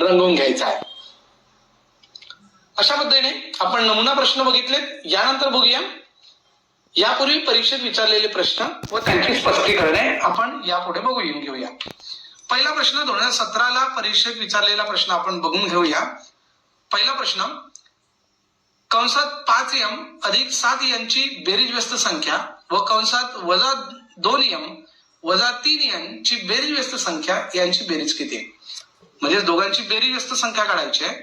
रंगवून घ्यायचा आहे. अशा पद्धतीने आपण नमुना प्रश्न बघितलेत. यानंतर बघूया. यापूर्वी परीक्षेत विचारलेले प्रश्न व त्यांची स्पष्टीकरणे आपण यापुढे बघू येऊन घेऊया. पहिला प्रश्न दोन हजार सतराला परीक्षेत विचारलेला प्रश्न आपण बघून घेऊया. पहिला प्रश्न कंसात पाच यम अधिक सात यांची बेरीज व्यस्त संख्या व कंसात वजा दोन यम वजा तीन यांची बेरीज व्यस्त संख्या यांची बेरीज किती आहे? म्हणजे दोघांची बेरीज व्यस्त संख्या काढायची आहे.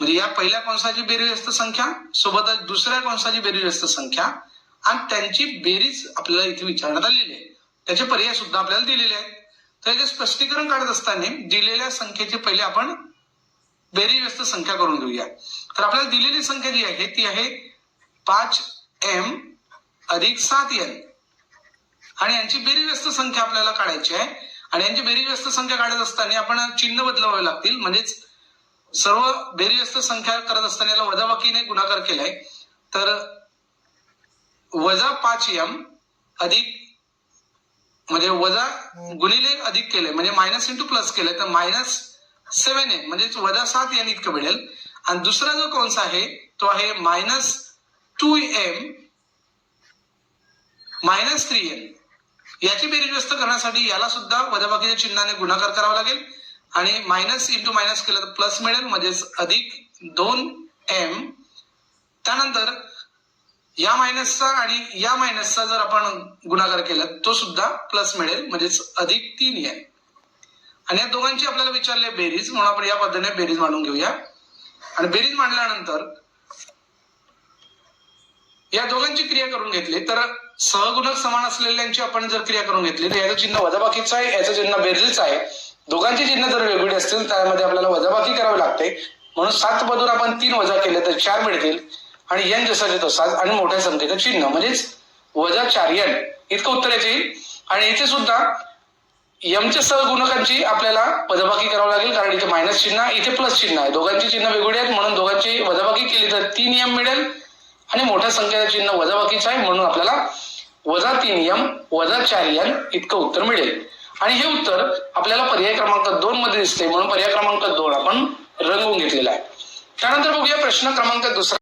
म्हणजे या पहिल्या कंसाची बेरीज व्यस्त संख्या सोबतच दुसऱ्या कंसाची बेरीज व्यस्त संख्या आणि त्यांची बेरीज आपल्याला इथे विचारण्यात आलेली आहे. त्याचे पर्याय सुद्धा आपल्याला दिलेले आहेत. तर याचे स्पष्टीकरण काढत असताना दिलेल्या संख्येचे पहिले आपण बेरीज व्यस्त संख्या करून घेऊया. तर आपल्याला दिलेली संख्या जी आहे ती आहे पाच एम अधिक सात एन. आणि यांची बेरीज व्यस्त संख्या आपल्याला काढायची आहे. आणि यांची बेरीज व्यस्त संख्या काढत असताना आपण चिन्ह बदलावे लागतील. म्हणजेच सर्व बेरीज व्यस्त संख्या करत असताना याला वजाबाकीने गुणाकार केलाय. तर वजा पाच एम अधिक म्हणजे वजा गुणिले अधिक केले म्हणजे मायनस इंटू प्लस केलंय. तर मायनस सेव्हन एम म्हणजेच वजा सात एन इतकं मिळेल. आणि दुसरा जो कंस आहे तो आहे minus two M minus three M याची बेरीज व्यस्त करण्यासाठी याला सुद्धा वजाबाकीच्या चिन्हाने गुणाकार करावा लागेल. आणि मायनस इंटू मायनस केलं तर प्लस मिळेल म्हणजेच अधिक दोन एम त्यानंतर या मायनसचा आणि या मायनसचा जर आपण गुणाकार केला तो सुद्धा प्लस मिळेल म्हणजेच अधिक तीन एम आणि या दोघांची आपल्याला विचारले बेरीज म्हणून आपण या पद्धतीने बेरीज मांडून घेऊया. आणि बेरीज मांडल्यानंतर या दोघांची क्रिया करून घेतली तर सहगुणक समान असलेल्यांची आपण जर क्रिया करून घेतली तर याचं चिन्ह वजाबाकीचं आहे याचं चिन्ह बेरजेचं आहे. दोघांची चिन्ह जर वेगवेगळी असतील त्यामध्ये आपल्याला वजाबाकी करावी लागते. म्हणून सात मधून आपण तीन वजा केले तर चार मिळतील. आणि यन जसा तसाच आणि मोठ्या संख्येचं चिन्ह. म्हणजेच वजा चार यन. इतकं उत्तर याचे येईल. आणि इथे सुद्धा यमच्या सहगुणकांची आपल्याला वजाबाकी करावी लागेल कारण इथे मायनस चिन्ह इथे प्लस चिन्ह आहे. दोघांची चिन्ह वेगवेगळी आहेत म्हणून दोघांची वजाबाकी केली तर तीन यम मिळेल. आणि मोठ्या संख्येचं चिन्ह वजाबाकीचं आहे म्हणून आपल्याला वजा तीन यम वजा चार यन इतकं उत्तर मिळेल. आणि हे उत्तर आपल्याला पर्याय क्रमांक दोन मध्ये दिसते म्हणून पर्याय क्रमांक दोन आपण रंगवून घेतलेला आहे. त्यानंतर बघूया प्रश्न क्रमांक दुसरा.